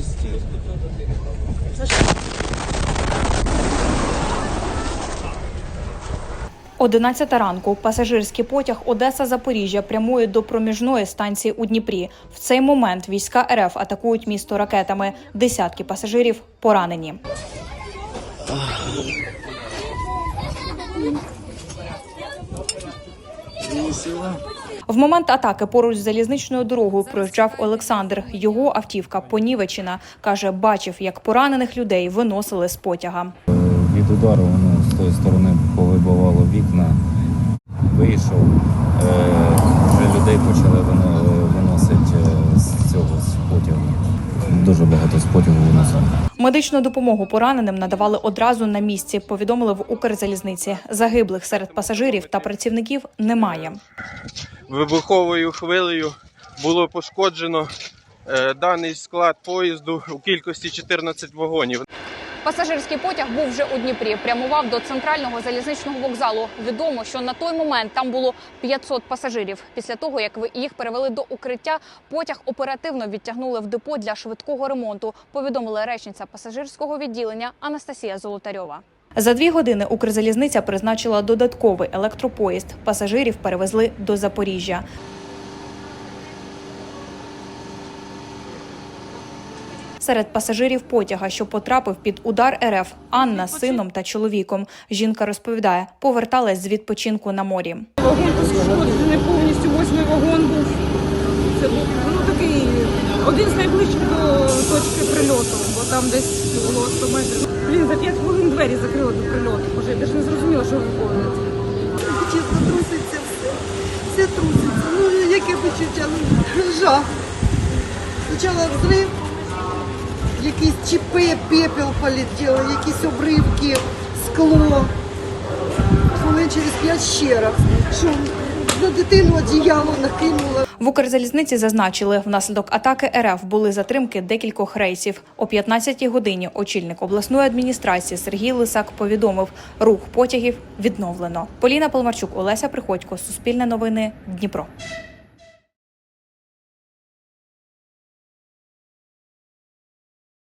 10. 11 ранку пасажирський потяг Одеса Запоріжжя прямує до проміжної станції у Дніпрі. В цей момент війська РФ атакують місто ракетами. Десятки пасажирів поранені. В момент атаки поруч з залізничною дорогою проїжджав Олександр. Його автівка понівечена. каже, бачив, як поранених людей виносили з потяга. Від удару воно з тої сторони повибивало вікна. Вийшов, е, вже людей почали виносити е, з цього з потягу. Дуже багато виносили. Медичну допомогу пораненим надавали одразу на місці. Повідомили в Укрзалізниці. Загиблих серед пасажирів та працівників немає. Вибуховою хвилею було пошкоджено е, даний склад поїзду у кількості 14 вагонів. Пасажирський потяг був вже у Дніпрі. Прямував до центрального залізничного вокзалу. Відомо, що на той момент там було 500 пасажирів. Після того, як їх перевели до укриття, потяг оперативно відтягнули в депо для швидкого ремонту. Повідомила речниця пасажирського відділення Анастасія Золотарьова. За дві години Укрзалізниця призначила додатковий електропоїзд. Пасажирів перевезли до Запоріжжя. Серед пасажирів потяга, що потрапив під удар РФ, Анна з сином та чоловіком. Жінка розповідає, поверталась з відпочинку на морі. Вагон пошкоджений повністю, восьмий вагон був. Це був ну, такий один з найближчих до точки прильоту, бо там десь було 100 метрів. Блін, за 5 хвилин двері закрили до прильоту. Боже, я навіть не зрозуміла, що виконується. Чесно, труситься все. Все труситься. Ну, яке почуття? Ну, жах. Спочатку взрив, якісь чіпи, пепел полетіло, якісь обривки, скло. Хвилин через п'ять ще раз. Що на дитину одіяло накинула. В Укрзалізниці зазначили, внаслідок атаки РФ були затримки декількох рейсів. О 15-й годині очільник обласної адміністрації Сергій Лисак повідомив, рух потягів відновлено. Поліна Полмарчук, Олеся Приходько, Суспільне новини, Дніпро.